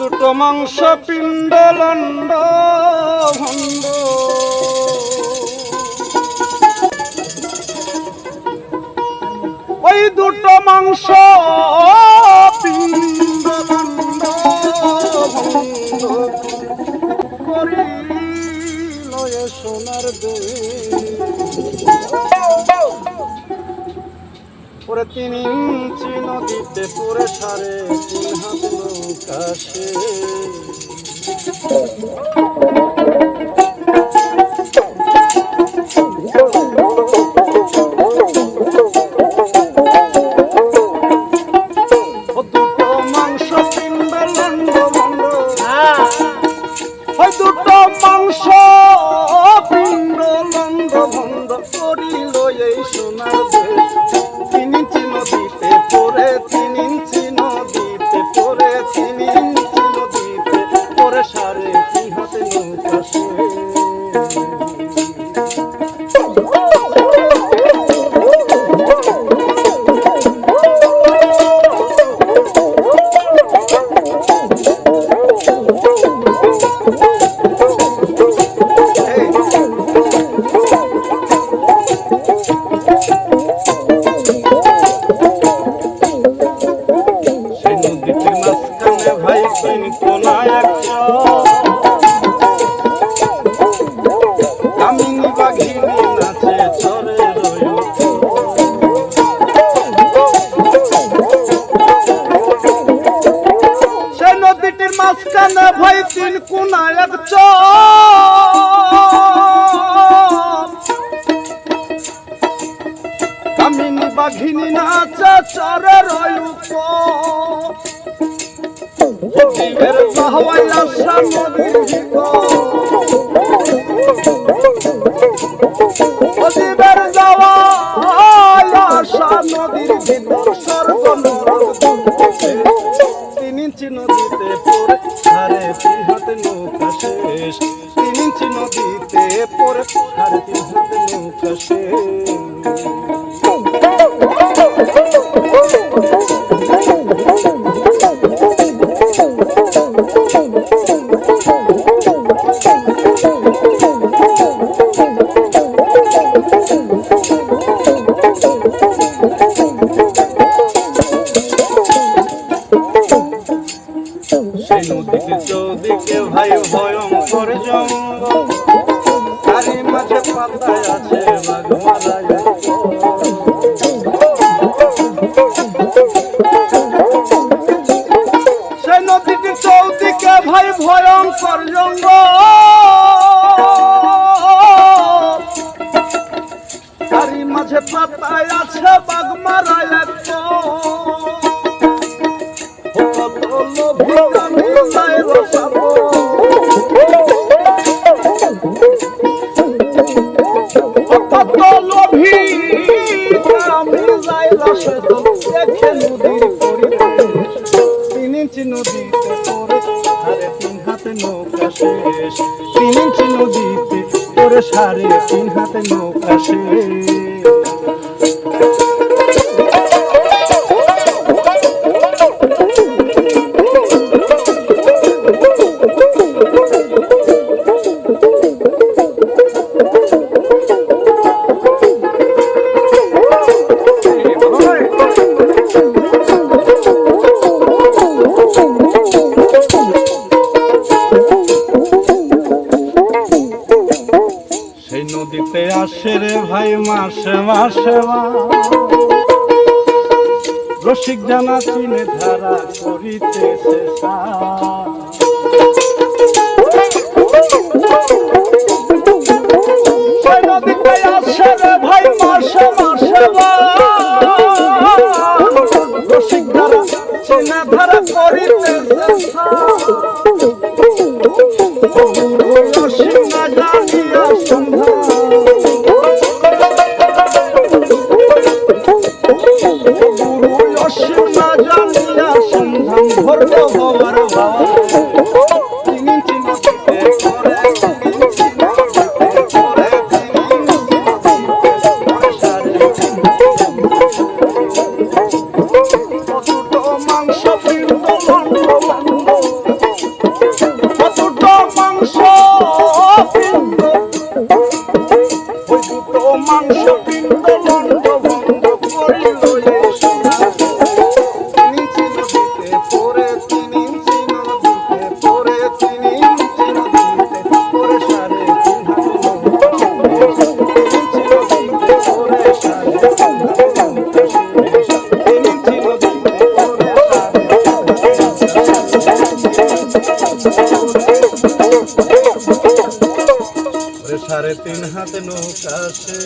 দুটো মাংস পিণ্ড লন্ড ভণ্ড। ওই দুটো মাংস ওরে তিন ইঞ্চি নদীতে পড়ে সারে তিন হাত নৌকা সে। ও দুটো মাংস পিণ্ড লন্ড ভন্ড করিল এই মাঝখানে ভাই তিন কোনা এক কামিনী বাঘিনী নাচে চরে রয় বাহওয়াই আশা নদীর যাওয়া আশা নদীর দুঃখে তিন ইঞ্চি নদীতে পড়ে সাড়ে তিন হাতে নৌকা শেষ তিন ইঞ্চি নদীতে পড়ে, তিন হাতে নৌকা শেষ নদীতে চৌদিকে ভাই ভয়ঙ্কর জঙ্গল। তারই মাঝে পাতায় আছে সেই নদীটি চৌদিকে ভাই ভয়ঙ্কর জঙ্গল তারই মাঝে পাতায় আছে বাঘমারায় একটা কত নদীতে পরে সাড়ে তিন হাতে নৌকা শেষ, তিন ইঞ্চি নদীতে পরে সাড়ে তিন হাতে নৌকা শেষ। নদীতে আসে রে ভাই, মাসে মাসে মা রসিক জানা চিনে ধারা করিতেছে ভাই মাসে মাসে। Oh. সাড়ে তিন হাত নৌকা সে।